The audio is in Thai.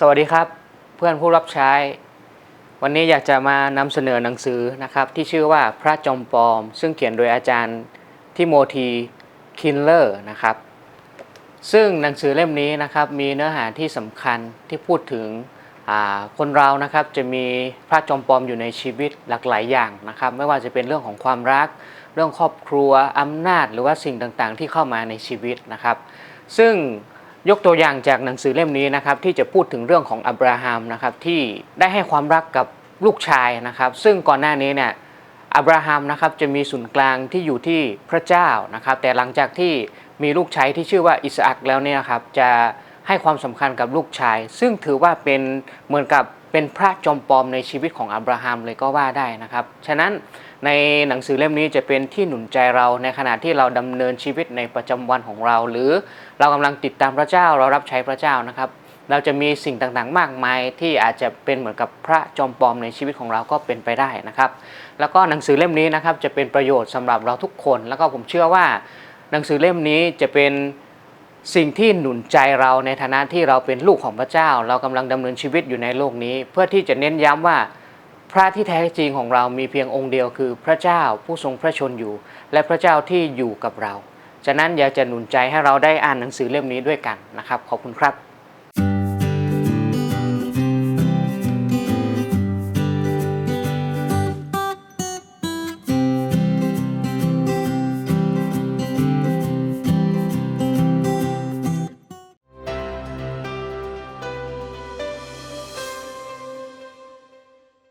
สวัสดีครับเพื่อนผู้รับใช้ วันนี้อยากจะมานำเสนอหนังสือนะครับ ที่ชื่อว่าพระจอมปลอม ซึ่งเขียนโดยอาจารย์ทิโมธีคินเลอร์นะครับ ซึ่งหนังสือเล่มนี้นะครับมีเนื้อหาที่สำคัญที่พูดถึงคนเรานะครับจะมีพระจอมปลอมอยู่ในชีวิตหลากหลายอย่างนะครับ ไม่ว่าจะเป็นเรื่องของความรัก เรื่องครอบครัวอำนาจ หรือว่าสิ่งต่างๆ ที่เข้ามาในชีวิตนะครับ ซึ่ง ยกตัวอย่างจากหนังสือเล่มนี้นะครับที่จะพูดถึงเรื่องของอับราฮัมนะครับที่ได้ให้ความรักกับลูกชายนะครับ ซึ่งก่อนหน้านี้เนี่ยอับราฮัมนะครับจะมีศูนย์กลางที่อยู่ที่พระเจ้านะครับ แต่หลังจากที่มีลูกชายที่ชื่อว่าอิสอักแล้วเนี่ยครับจะให้ความสำคัญกับลูกชาย ซึ่งถือว่าเป็นเหมือนกับ เป็นพระจอมปลอมในชีวิตของอับราฮัมเลยก็ว่าได้นะครับ ฉะนั้นในหนังสือเล่มนี้จะเป็นที่หนุนใจเราในขณะที่เราดำเนินชีวิตในประจำวันของเรา หรือเรากำลังติดตามพระเจ้าเรารับใช้พระเจ้านะครับ เราจะมีสิ่งต่างๆ มากมายที่อาจจะเป็นเหมือนกับพระจอมปลอมในชีวิตของเราก็เป็นไปได้นะครับ แล้วก็หนังสือเล่มนี้นะครับจะเป็นประโยชน์สำหรับเราทุกคน แล้วก็ผมเชื่อว่าหนังสือเล่มนี้จะเป็น สิ่งที่หนุนใจเราในฐานะที่เราเป็นลูกของพระเจ้า เรากำลังดำเนินชีวิตอยู่ในโลกนี้ เพื่อที่จะเน้นย้ำว่า พระที่แท้จริงของเรามีเพียงองค์เดียวคือพระเจ้าผู้ทรงพระชนอยู่ และพระเจ้าที่อยู่กับเรา ฉะนั้นอยากจะหนุนใจให้เราได้อ่านหนังสือเล่มนี้ด้วยกันนะครับ ขอบคุณครับ